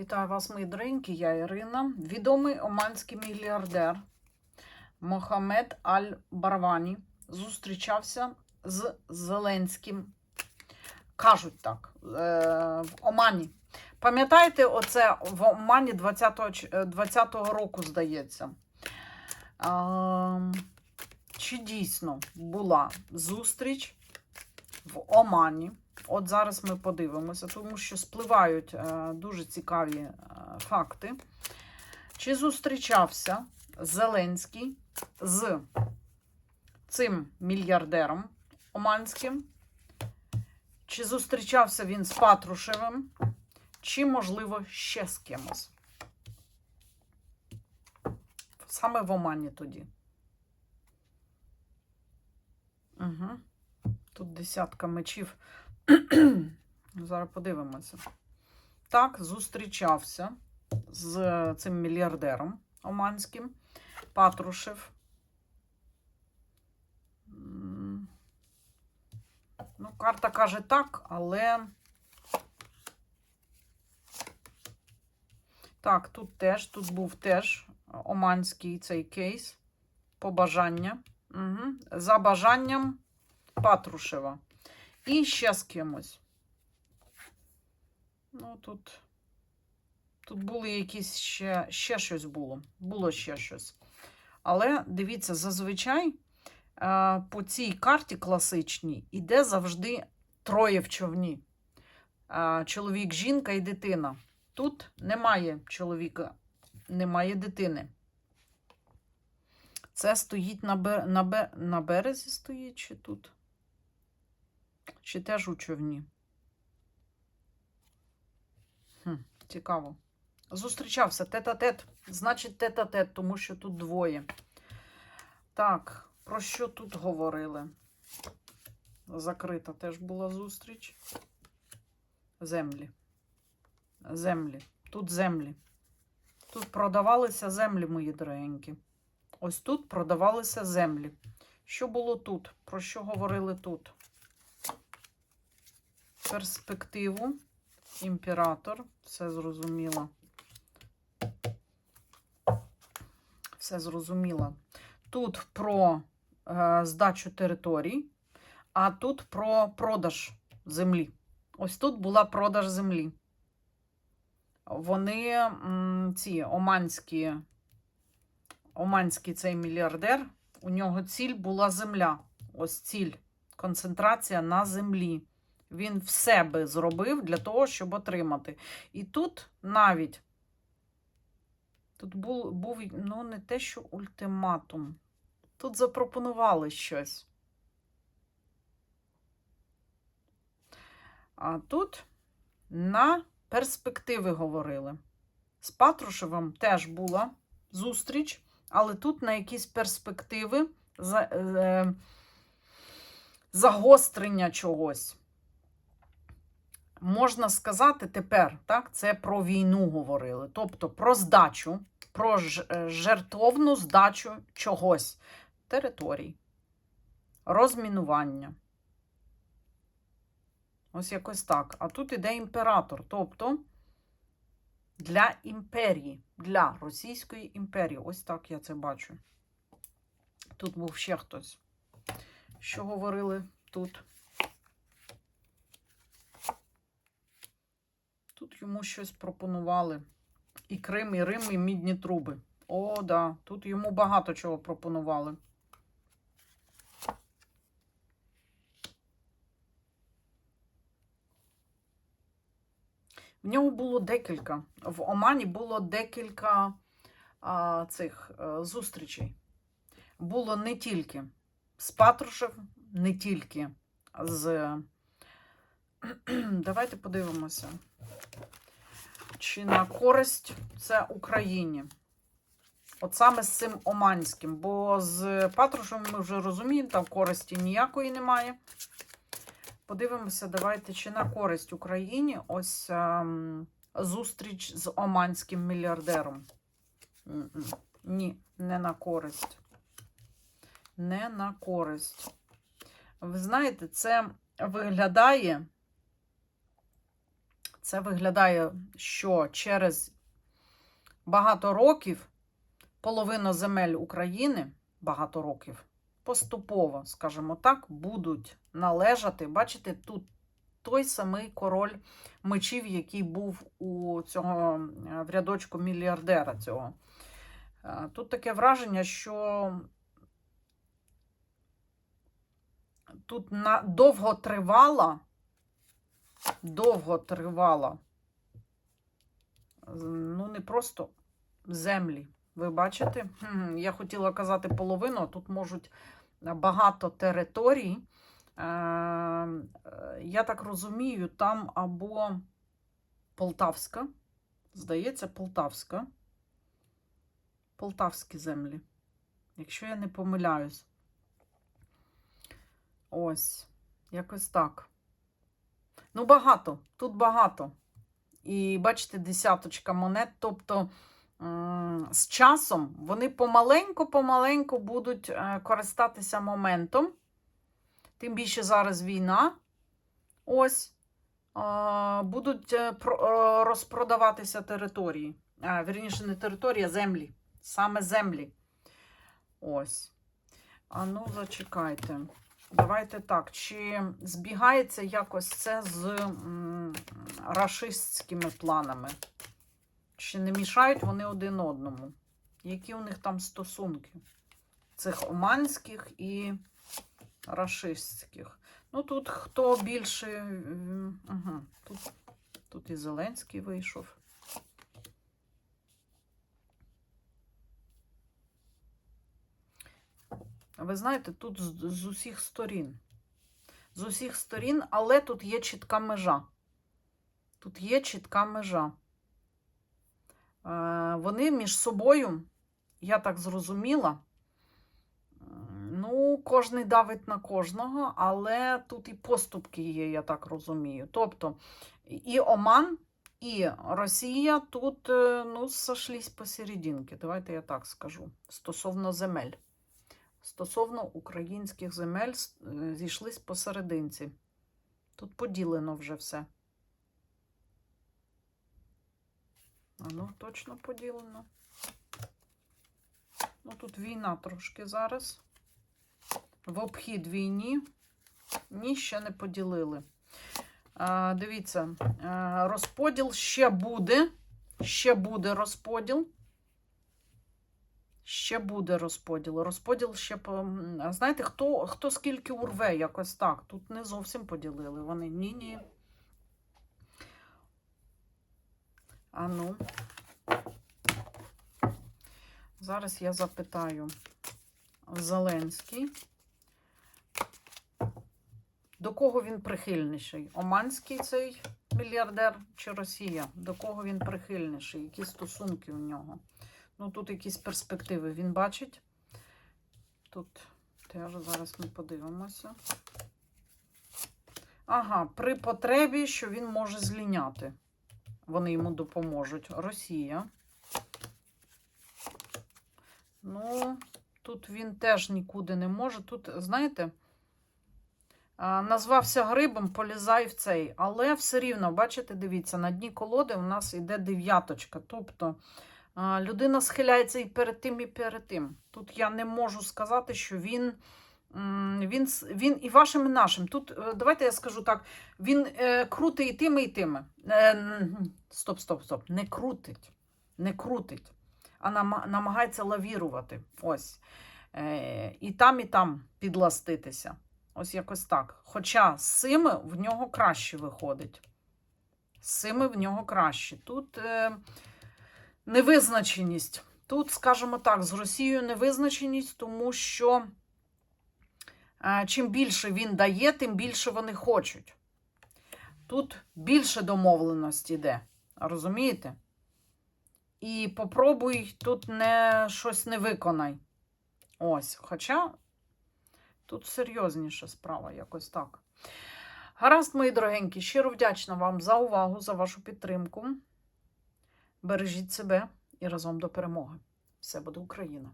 Вітаю вас, мої доренькі, я Ірина. Відомий оманський мільярдер Мохамед Аль-Барвані зустрічався з Зеленським. Кажуть так, е, в Омані. Пам'ятаєте, оце в Омані 20-го, е, 20-го року, здається. Чи дійсно була зустріч в Омані? От зараз ми подивимося, тому що спливають е, дуже цікаві е, факти. Чи зустрічався Зеленський з цим мільярдером оманським? Чи зустрічався він з Патрушевим? Чи, можливо, ще з кимось? Саме в Омані тоді. Угу. Тут десятка мечів. Зараз подивимося. Так, зустрічався з цим мільярдером оманським Патрушев. Ну, карта каже так, але. Так, тут теж, тут був теж оманський цей кейс. Побажання. Угу. За бажанням Патрушева. І ще з кимось. Ну, тут. Тут були якісь ще, ще щось було. Було ще щось. Але дивіться, зазвичай е, по цій карті класичній іде завжди троє в човні. Е, чоловік, жінка і дитина. Тут немає чоловіка, немає дитини. Це стоїть на, бе, на, бе, на березі стоїть чи тут? Чи теж у човні? Хм, цікаво. Зустрічався тет-а-тет. Значить, тет-а-тет, тому що тут двоє. Так, про що тут говорили? Закрита теж була зустріч. Землі. Землі. Тут землі. Тут продавалися землі, мої дорогенькі. Ось тут продавалися землі. Що було тут? Про що говорили тут? Перспективу. Імператор. Все зрозуміло. Все зрозуміло. Тут про е, здачу територій, а тут про продаж землі. Ось тут була продаж землі. Вони, ці оманські, оманський цей мільярдер, у нього ціль була земля. Ось ціль. Концентрація на землі. Він все би зробив для того, щоб отримати. І тут навіть тут був, був ну, не те, що ультиматум. Тут запропонували щось. А тут на перспективи говорили. З Патрушевим теж була зустріч, але тут на якісь перспективи е, загострення чогось. Можна сказати тепер, так, це про війну говорили. Тобто про здачу, про е, жертовну здачу чогось, територій, розмінування. Ось якось так. А тут іде імператор. Тобто для імперії, для Російської імперії. Ось так я це бачу. Тут був ще хтось. Що говорили тут? Тут йому щось пропонували. І Крим, і Рим, і мідні труби. О, да. Тут йому багато чого пропонували. В нього було декілька. В Омані було декілька а, цих а, зустрічей. Було не тільки з Патрушев, не тільки з. Давайте подивимося. Чи на користь це Україні? От саме з цим Оманським. Бо з Патрушем ми вже розуміємо, там користі ніякої немає. Подивимося, давайте, чи на користь Україні ось ем, зустріч з оманським мільярдером. Ні, не на користь. Не на користь. Ви знаєте, це виглядає Це виглядає, що через багато років половина земель України, багато років, поступово, скажімо так, будуть належати. Бачите, тут той самий король мечів, який був у цього е, в рядочку мільярдера цього. Е, Тут таке враження, що тут на довго тривала, довго тривала, ну не просто землі. Ви бачите? Я хотіла казати половину, а тут можуть багато територій. Е, Я так розумію, там або Полтавська, здається, Полтавська. Полтавські землі. Якщо я не помиляюсь. Ось, якось так. Ну, багато, тут багато. І бачите, десяточка монет. Тобто з часом вони помаленьку-помаленьку будуть е, користатися моментом. Тим більше зараз війна. Ось. е, Будуть е, про- розпродаватися території. Вірніше, не територія, а землі. Саме землі. Ось. А ну, зачекайте. Давайте так. Чи збігається якось це з рашистськими планами? Чи не мішають вони один одному? Які у них там стосунки? Цих оманських і рашистських. Ну, тут хто більше. Угу. Тут, тут і Зеленський вийшов. Ви знаєте, тут з, з усіх сторін. З усіх сторін, але тут є чітка межа. Тут є чітка межа. Е, вони між собою, я так зрозуміла, ну, кожний давить на кожного, але тут і поступки є, я так розумію. Тобто і Оман, і Росія тут е, ну, сошлись посерединки. Давайте я так скажу. Стосовно земель. Стосовно українських земель е, зійшлись посерединці. Тут поділено вже все. А ну, точно поділено. Ну, тут війна трошки зараз. В обхід війні. Ні, ще не поділили. А, дивіться, розподіл ще буде. Ще буде розподіл. Ще буде розподіл. Розподіл ще Знаєте, хто, хто скільки урве, якось так. Тут не зовсім поділили. Вони ні-ні. А ну. Зараз я запитаю Зеленський. До кого він прихильніший? Оманський цей мільярдер чи Росія? До кого він прихильніший? Які стосунки у нього? Ну, тут якісь перспективи він бачить. Тут теж зараз ми подивимося. Ага, при потребі, що він може зліняти. Вони йому допоможуть. Росія. Ну, тут він теж нікуди не може. Тут, знаєте, назвався грибом, полізай в цей. Але все рівно, бачите, дивіться, на дні колоди у нас йде дев'яточка. Тобто людина схиляється і перед тим, і перед тим. Тут я не можу сказати, що він. Він, він і вашим, і нашим. Тут, е, давайте я скажу так, він е, крутить і тими, і тими. Е, стоп, стоп, стоп. Не крутить. Не крутить, а намагається лавірувати. Ось. Е, і там, і там підластитися. Ось якось так. Хоча з цими в нього краще виходить. З цими в нього краще. Тут е, невизначеність. Тут, скажімо так, з Росією невизначеність, тому що е, чим більше він дає, тим більше вони хочуть. Тут більше домовленості йде. Розумієте? І попробуй тут не щось не виконай. Ось. Хоча тут серйозніша справа, якось так. Гаразд, мої дорогенькі, щиро вдячна вам за увагу, за вашу підтримку. Бережіть себе і разом до перемоги. Все буде Україна!